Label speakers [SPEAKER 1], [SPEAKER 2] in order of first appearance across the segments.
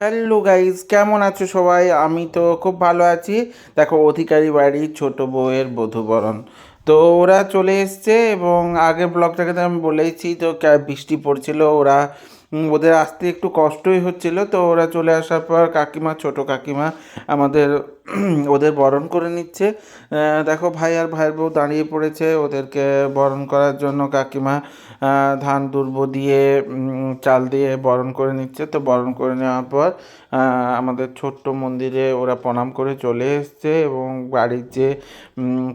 [SPEAKER 1] Hello guys কেমন আছো সবাই? আমি তো খুব ভালো আছি। দেখো, অধিকারী বাড়ির ছোট বউয়ের বধুবরণ। তো ওরা চলে এসছে এবং আগের ব্লগটাকে তো আমি বলেইছি, তো বৃষ্টি পড়ছিল, ওরা ওদের আসতে একটু কষ্টই হচ্ছিল। তো ওরা চলে আসার পর কাকিমা, ছোট কাকিমা, আমাদের ওদের বরণ করে নিচ্ছে। দেখো ভাই আর ভাইয়ের বউ দাঁড়িয়ে পড়েছে। ওদেরকে বরণ করার জন্য কাকিমা ধান, দুর্ব দিয়ে চাল দিয়ে বরণ করে নিচ্ছে। তো বরণ করে নেওয়ার পর আমাদের ছোট্ট মন্দিরে ওরা প্রণাম করে চলে এসছে এবং বাড়ির যে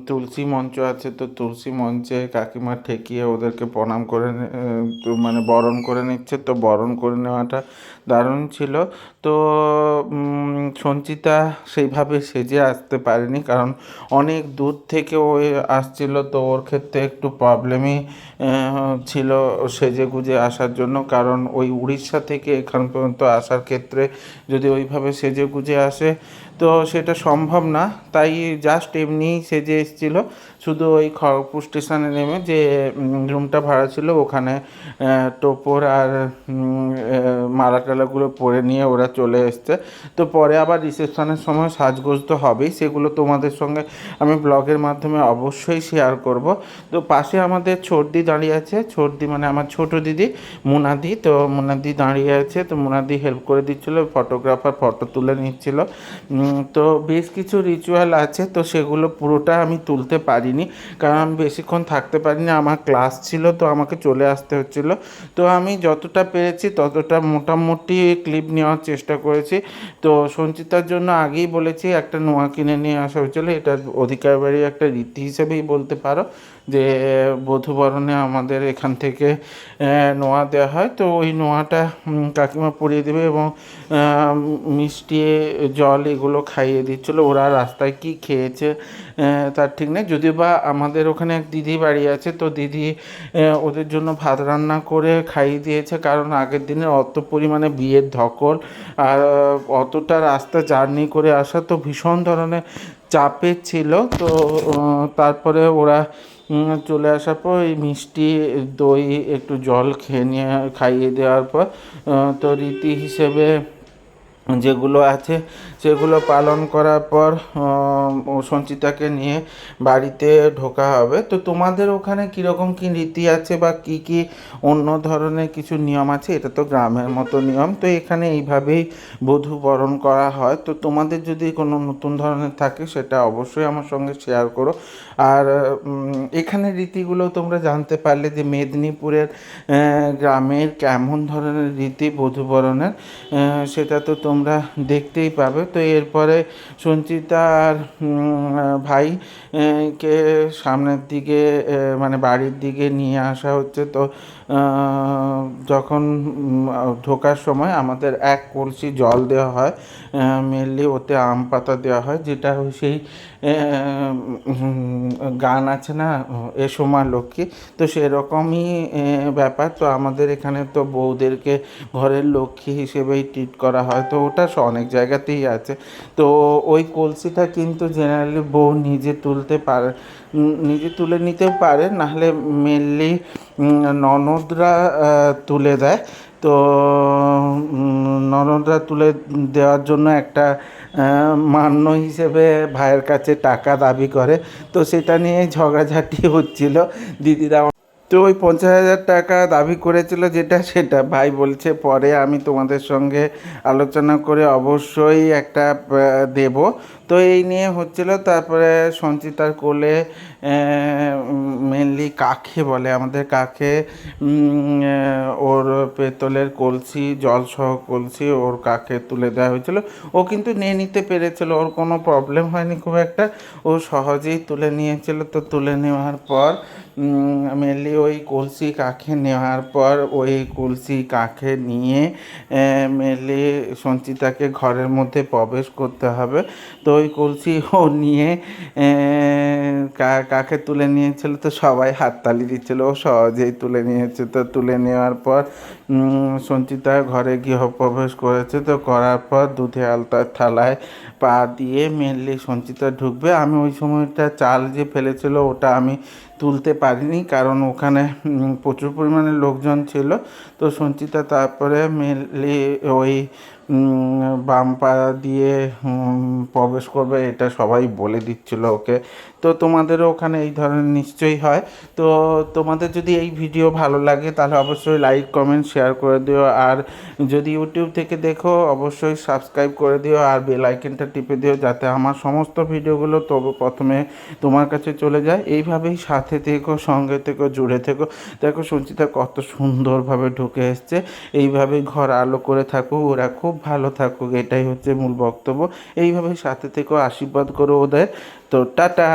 [SPEAKER 1] তুলসী মঞ্চ আছে, তো তুলসী মঞ্চে কাকিমা ঠেকিয়ে ওদেরকে প্রণাম করে মানে বরণ করে নিচ্ছে। তো বরণ করে নেওয়াটা দারুণ ছিল। তো সঞ্চিতা সেইভাবে সেজে আসতে পারেনি, কারণ অনেক দূর থেকে ও আসছিল তো ওর ক্ষেত্রে একটু প্রবলেমই ছিল সেজে গুজে আসার জন্য, কারণ ওই উড়িষ্যা থেকে এখান পর্যন্ত আসার ক্ষেত্রে যদি ওইভাবে সেজে গুজে আসে তো সেটা সম্ভব না। তাই জাস্ট এমনিই সেজে এসেছিল, শুধু ওই খড়গপুর স্টেশনে নেমে যে রুমটা ভাড়া ছিল, ওখানে টোপর আর মালা টালাগুলো পরে নিয়ে ওরা চলে এসছে। তো পরে আবার রিসেপশনের সময় সাজগোজ তো হবেই, সেগুলো তোমাদের সঙ্গে আমি ব্লগের মাধ্যমে অবশ্যই শেয়ার করব। তো পাশে আমাদের ছোটদি দাঁড়িয়ে আছে, ছোটদি মানে আমার ছোট দিদি, মুনাদি। তো মুনাদি দাঁড়িয়ে আছে, তো মুনাদি হেল্প করে দিচ্ছিল ফটোগ্রাফার ফটো তুলে নিচ্ছিল। তো বেশ কিছু রিচুয়াল আছে, তো সেগুলো পুরোটা আমি তুলতে পারিনি। কারণ আমি বেশিক্ষণ থাকতে পারিনি, আমার ক্লাস ছিল, তো আমাকে চলে আসতে হচ্ছিল। তো আমি যতটা পেরেছি ততটা মোটামুটি ক্লিপ নেওয়ার চেষ্টা করেছি। তো সঞ্চিতার জন্য আগেই বলেছি, একটা নোয়া কিনে নিয়ে আসা হয়েছিল এটা অধিকার বাড়ির একটা রীতি হিসেবেই বলতে পারো। যে, বধূবরণে আমাদের এখান থেকে নোয়া দেওয়া হয়। তো ওই নোয়াটা কাকিমা পরিয়ে দেবে এবং মিষ্টি, জল এগুলো খাইয়ে দিচ্ছিল। ওরা রাস্তায় কি খেয়েছে তার ঠিক নেই। যদি বা আমাদের ওখানে এক দিদি বাড়ি আছে, তো দিদি ওদের জন্য ভাত রান্না করে খাইয়ে দিয়েছে। কারণ আগের দিনে অত পরিমাণে বিয়ের ধকল আর, অতটা রাস্তা জার্নি করে আসা তো ভীষণ ধরনের চাপের ছিল। তো তারপরে ওরা চলে আসার পর ওই মিষ্টি, দই, একটু জল খেয়ে নিয়ে, খাইয়ে দেওয়ার পর তো রীতি হিসেবে যেগুলো আছে সেগুলো পালন করার পর সঞ্চিতাকে নিয়ে বাড়িতে ঢোকা হবে। তো তোমাদের ওখানে কীরকম কী রীতি আছে বা কি কি অন্য ধরনের কিছু নিয়ম আছে? এটা তো গ্রামের মতো নিয়ম। তো এখানে এইভাবেই বধূ বরণ করা হয়। তো তোমাদের যদি কোনো নতুন ধরনের থাকে সেটা অবশ্যই আমার সঙ্গে শেয়ার করো। আর এখানে রীতিগুলো তোমরা জানতে পারলে যে মেদিনীপুরের গ্রামের কেমন ধরনের রীতি বধূবরণের আহ, সেটা তো তোমরা দেখতেই পাবে। তো এরপরে সঞ্চিতা আর ভাই কে সামনের দিকে মানে বাড়ির দিকে নিয়ে আসা হচ্ছে। তো যখন ঢোকার সময় আমাদের এক কলসি জল দেওয়া হয় মেনলি ওতে আম পাতা দেওয়া হয়, যেটা সেই গান আছে না এসো মা লক্ষ্মী। তো সেরকমই ব্যাপার। তো আমাদের এখানে তো বউদেরকে ঘরের লক্ষ্মী হিসেবেই ট্রিট করা হয়। তো ওটা অনেক জায়গাতেই আছে। তো ওই কলসিটা কিন্তু জেনারেলি বউ নিজে তুলতে পারে নিজে তুলে নিতেও পারে। নাহলে মেনলি ননদরা তুলে দেয়। তো ননদরা তুলে দেওয়ার জন্য একটা মান্য হিসেবে ভাইয়ের কাছে টাকা দাবি করে। তো সেটা নিয়ে ঝগড়াঝাটি হচ্ছিল। দিদিরা তো ওই পঞ্চাশ হাজার টাকা দাবি করেছিল যেটা, সেটা। ভাই বলছে, পরে আমি তোমাদের সঙ্গে আলোচনা করে অবশ্যই একটা দেব। তো এই নিয়ে হচ্ছিল। তারপরে সঞ্চিতার কোলে মেনলি কাকে বলে আমাদের কাকে ওর পেতলের কলসি, জলসহ কলসি ওর কাকে তুলে দেওয়া হয়েছিল। ও কিন্তু নিয়ে নিতে পেরেছিল, ওর কোনো প্রবলেম হয়নি খুব একটা। ও সহজেই তুলে নিয়েছিল। তো তুলে নেওয়ার পর মেনলি ওই কলসি কাকে নেওয়ার পর ওই কলসি কাকে নিয়ে মেনলি সঞ্চিতাকে ঘরের মধ্যে প্রবেশ করতে হবে। তো ওই কলসি ও নিয়ে কাকে তুলে নিয়েছিল? তো সবাই হাততালি দিচ্ছিল। ও সহজেই তুলে নিয়েছে। তো তুলে নেওয়ার পর সঞ্চিতা ঘরে গৃহপ্রবেশ করেছে। তো করার পর দুধে আলতার থালায় পা দিয়ে মেনলি সঞ্চিতা ঢুকবে। আমি ওই সময়টা চাল যে ফেলেছিল, ওটা আমি তুলতে পারিনি কারণ ওখানে প্রচুর পরিমাণে লোকজন ছিল। তো সঞ্চিতা তারপরে মেনলি ওই উম, বাম পা দিয়ে প্রবেশ করবে এটা সবাই বলে দিচ্ছিল ওকে। তো তোমাদেরও ওখানে এই ধরনের নিশ্চয়ই হয়। তো তোমাদের যদি এই ভিডিও ভালো লাগে তাহলে অবশ্যই লাইক কমেন্ট শেয়ার করে দিও। আর যদি ইউটিউব থেকে দেখো অবশ্যই সাবস্ক্রাইব করে দিও আর বেল আইকনটা টিপে দিও যাতে আমার সমস্ত ভিডিওগুলো তবু প্রথমে তোমার কাছে চলে যায়। এইভাবেই সাথে থেকো, সঙ্গে থেকো, জুড়ে থেকো। দেখো সঞ্চিতা কত সুন্দরভাবে ঢুকে এসছে। এইভাবে ঘর আলো করে থাকো ওরা খুব ভালো থাকুক, এটাই হচ্ছে মূল বক্তব্য। এইভাবে সাথে থেকো, আশীর্বাদ করো ওদের। তো টাটা!